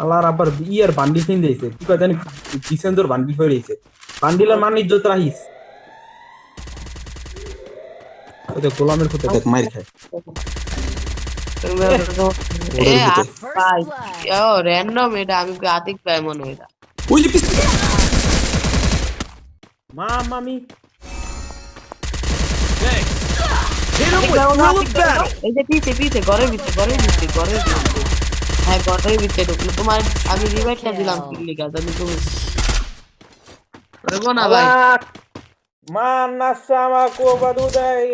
আল্লাহর আবার ইয়ার বান্ডিল কিন দিয়েছে কি কয় জানি ডিসেন্সর বান্ডিল হয়ে রয়েছে বান্ডিলের মান ইজ্জত রাখিস ওই দেখ গোলামের ক্ষতি দেখ মাইর খায়। র্যান্ডম এটা আমি আতিক পাই মনে হয়। ওই যে মামি। এই যে পিছে পিছে ঘরের ভিতরে ঘরের ভিতরে ঘরের ভিতরে। হ্যাঁ ঘরের ভিতরে ঢুকলো। তোমার আমি রিভাইটটা দিলাম কিল্লি কাজ আমি তুমি করব না ভাই। মা নাসামা কো বাদু দেয়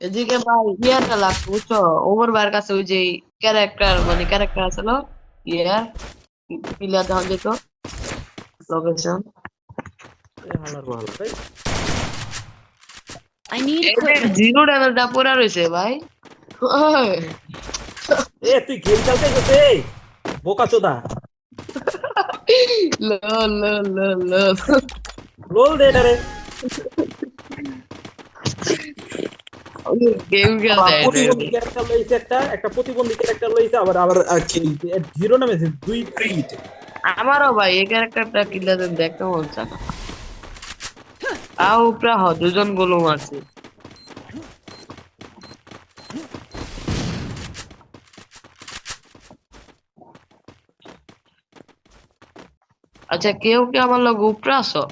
এদিকে ভাই ইয়ারটা লাগতো বুঝছ? ওমর ভাইয়ের কাছে ওই যে ক্যারেক্টার মানে ক্যারেক্টার আছে না? ইয়ার প্লেয়ার দেখান যেত। Location. I need equipment. Zero ড্যামেজটা পড়া রয়েছে ভাই। এ তুই গেম খেলতে গেছে বোকা চোদা। লো লো লো লো লোল দে এটারে। গেম খেলতে একটা একটা প্রতিবন্ধী ক্যারেক্টার লইছে আবার আবার জিরো নামেছে দুই মিনিটে আমারও ভাই এই ক্যারেক্টারটা কিল্লা দেখতে মন চায় না। তাও প্রায় হ দুজন গোলম আছে। আচ্ছা কেউ কি আমার লোক উপরে আসো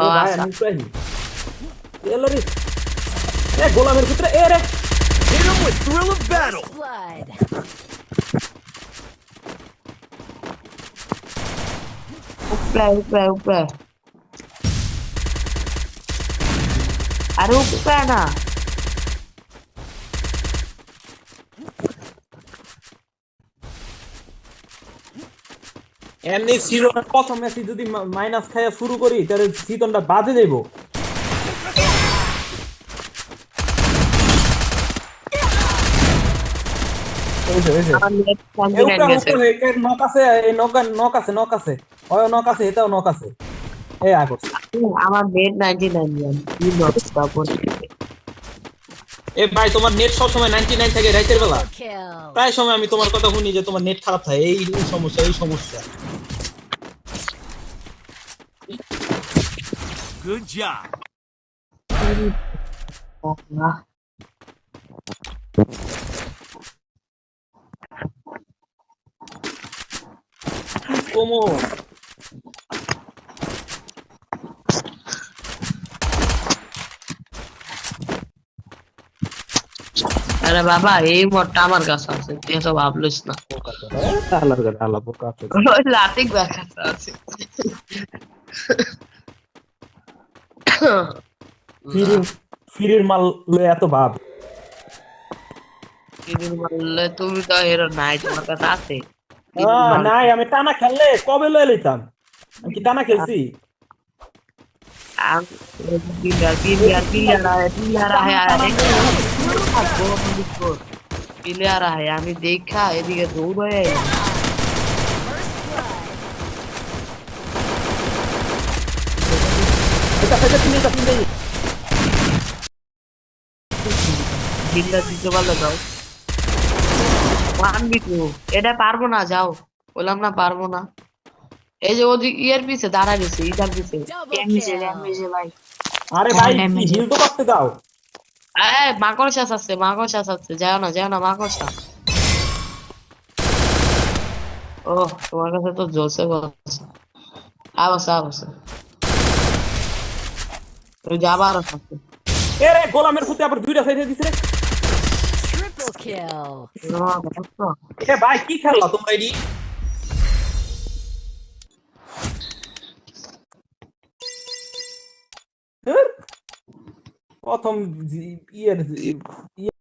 ও ভাই আমি প্রায় এলো রে এ গোলামের ভিতরে এ রে। Hit him with thrill of battle. Blood. উপরে উপরে উপরে। আরে উপরে না। এমনি জিরো প্রথম ম্যাচে যদি মাইনাস খাইয়া শুরু করি তাহলে সিজনটা বাদে দেব। নক আছে এই নক আছে নক আছে। নক আছে এটাও নক আছে। এই করছে আমার নেট নাইনটি নাইন কি নকশা এ ভাই তোমার নেট সব সময় 99 থাকে রাতের বেলা। প্রায় সময় আমি তোমার কথা শুনি যে তোমার নেট খারাপ থাকে। এই এই সমস্যা এই সমস্যা। Good job. কমো আরে বাবা এই মটটা আমার কাছে আছে। তুই এসব ভাবলিস না। গাড়ি আল্লাহ বোকা আছে। ওই লাতিক ব্যাগ কাছে আছে। ফিরির ফিরির মাল লয়ে এত ভাব। কিদিন বললে তুমি তো হেরো নাই তোমার কাছে আছে। নাই আমি টানা খেললে কবে লয়ে লইতাম আমি কি টানা খেলছি? পিলার পিলার পিলার আয় পিলার আয় আয় আয় আমি দেখা এদিকে দৌড় হয়ে এটা দিতে পারলে ওয়ান বি টু পারব না যাও। বললাম না পারব না। এই যে ওদিক ইয়ার পিছে দাঁড়ায় গেছে ইটার পিছে। ভাই। আরে ভাই হিল তো করতে দাও। এই মাকড় শ্বাস আছে মাকড় আছে। যাও না যাও না মাকড় শ্বাস ও তোমার কাছে তো জোসে বলছে। আবসে আবসে তুই যাবার আছে এ রে গোলামের ফুতে আবার দুইটা সাইডে দিছে রে। Triple kill. এ ভাই কি খেললা তোমরা এডি প্রথম জি- ইয়ের ইয়ে